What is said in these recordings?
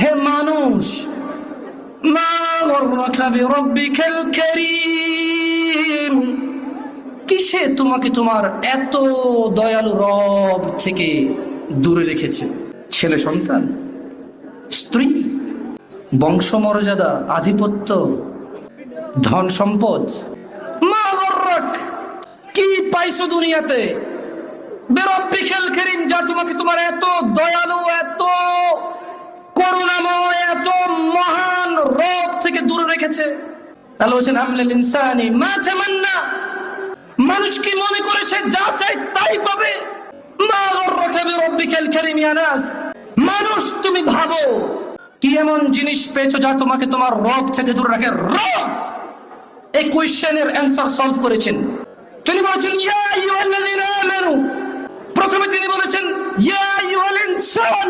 হে মানুষ কিসে তোমাকে তোমার এত দয়ালু রব থেকে দূরে রেখেছে? ছেলে সন্তান, স্ত্রী, বংশমর্যাদা, আধিপত্য, ধন সম্পদ কি পাইছো দুনিয়াতে? বেরব্বি খেল খেরিম যা তোমাকে তোমার এত দয়ালু, এত রেখেছে। তাহলে বলছেন আমলেল ইনসানি মা তামান্না। মানুষ কি মনে করেছে, যা চাই তাই পাবে? মা ইয়া নাস। মানুষ তুমি ভাবো, কি এমন জিনিস পেয়েছ যা তোমাকে তোমার রব থেকে দূরে রাখে রব? এই কোয়েশ্চেনের সলভ করেছেন। তিনি বলেছেন, ইয়া আমানু। প্রথমে তিনি বলেছেন, ইয়া আইয়ুহাল ইনসান।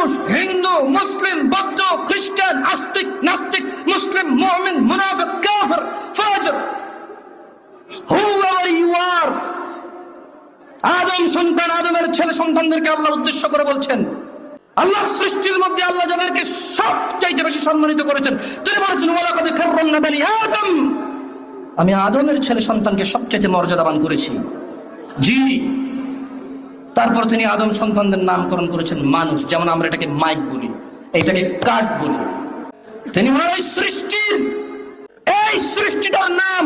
মানুষ, হিন্দু, মুসলিম, বৌদ্ধ, খ্রিস্টান, আস্তিক, নাস্তিক, মুসলিম, মুমিন, মুনাফিক, কাফির, ফাজির। Whoever you are, আদম সন্তান, আদমের ছেলে সন্তানদেরকে আল্লাহ উদ্দেশ্য করে বলছেন আল্লাহর সৃষ্টির মধ্যে আল্লাহ যাদেরকে সবচাইতে বেশি সম্মানিত করেছেন, তিনি বলেছেন, ওয়ালাকাদ কাররামনা বানি আদম। আমি আদমের ছেলে সন্তানকে সবচাইতে মর্যাদাবান করেছি। জি। তারপর তিনি আদম সন্তানদের নামকরণ করেছেন মানুষ, যেমন আমরা এটাকে মাইক বলি, এটাকে কাঠ বলি। তিনি ওনার এই সৃষ্টির, এই সৃষ্টিটার নাম,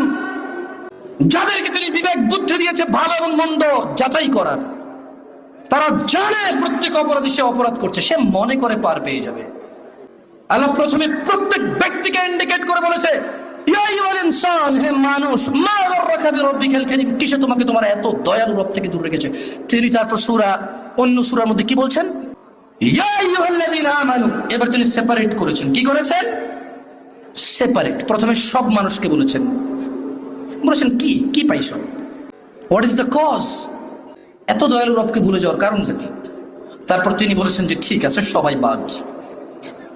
যাদেরকে তিনি বিবেক বুদ্ধি দিয়েছে ভালো এবং মন্দ যাচাই করার, তারা জানে প্রত্যেক অপরাধী সে অপরাধ করছে, সে মনে করে পার পেয়ে যাবে। আল্লাহ প্রথমে প্রত্যেক ব্যক্তিকে ইন্ডিকেট করে বলেছে, ইয়া আইয়ুহাল ইনসান, হে মানুষ, মা কিসে তোমাকে তোমার এত দয়ালু রব থেকে দূর রেখেছে তিনি তারপর অন্য মধ্যে কি বলছেন? এবার তিনি সেপারেট করেছেন। কি করেছেন? সেপারেট প্রথমে সব মানুষকে বলেছেন। বলেছেন, কি? কি হোয়াট ইজ দ্য কজ এত দয়ালু রবকে ভুলে যাওয়ার কারণটা কি? তারপর তিনি বলেছেন যে, ঠিক আছে, সবাই বাদ।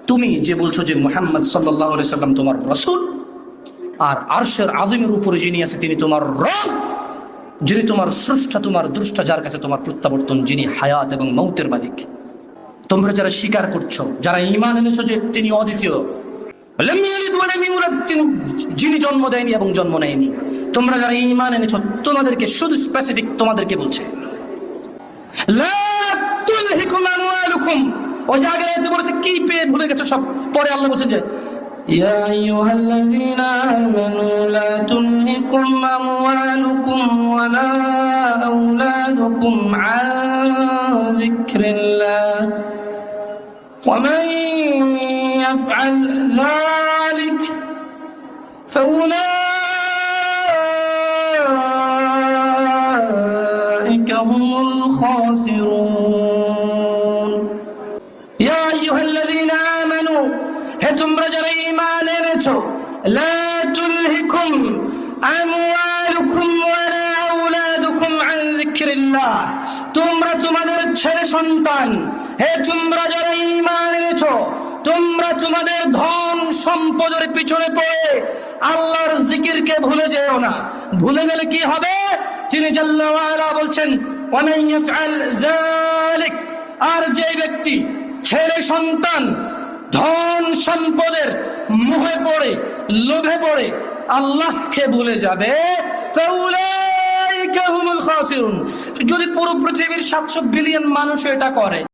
তুমি যে বলছো যে মোহাম্মদ সাল্লাহ সাল্লাম তোমার রসুল আর আরশের আজমের উপরে যিনি আছে, তিনি তোমার রব। যিনি তোমার স্রষ্টা, তোমার দ্রষ্টা, যার কাছে তোমার প্রত্যাবর্তন, যিনি হায়াত এবং মৌতের মালিক। তোমরা যারা স্বীকার করছ, যারা ইমান এনেছো যে তিনি অদ্বিতীয় যিনি জন্ম দেয়নি এবং জন্ম নেয়নি। তোমরা যারা ইমান এনেছো, তোমাদেরকে শুধু স্পেসিফিক তোমাদেরকে বলছে। ওই যে আগের বলেছে, কি পেয়ে ভুলে গেছো সব? পরে আল্লাহ বলছেন যে يا أيها الذين آمنوا لا تلهكم أموالكم ولا أولادكم عن ذكر الله. ومن يفعل ذلك فأولئك هم الخاسرون. يا أيها الذين হে তোমরা যারা ইমান এনেছো, লা তুলহিকুম আমওয়ালুকুম ওয়ালা আওলাদুকুম আন যিকরিল্লাহ। তোমরা তোমাদের ছেলে সন্তান, হে তোমরা যারা ঈমান এনেছো, তোমরা তোমাদের ধন সম্পদের পিছনে পড়ে আল্লাহর জিকিরকে ভুলে যেও না। ভুলে গেলে কি হবে? তিনি জাল্লা ওয়ালা বলছেন আর যে ব্যক্তি ছেলে সন্তান ধন সম্পদের মোহে পড়ে, লোভে পড়ে, আল্লাহকে ভুলে যাবে। যদি পুরো পৃথিবীর সাতশো বিলিয়ন মানুষ এটা করে